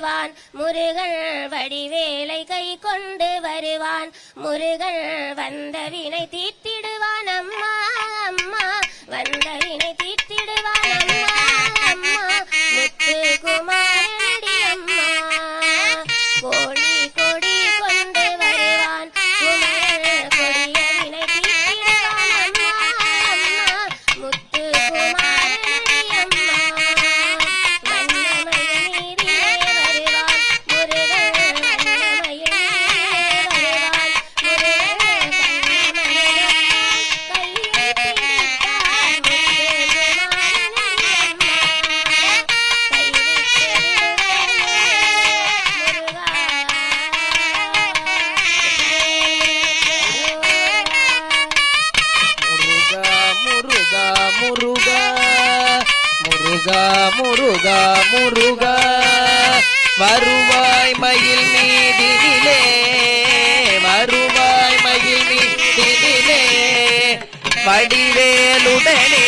வருவான். முருகன் வடிவேலை கை கொண்டு வருவான். முருகன் வந்த வினை தீர்த்திடுவான் அம்மா அம்மா வந்த வினை தீர்த்திடுவான் முருகா முருகா முருகா முருகா. வருவாய் மயில் மீதிலே வருவாய் மயில் மீதிலே வடிவேலுடனே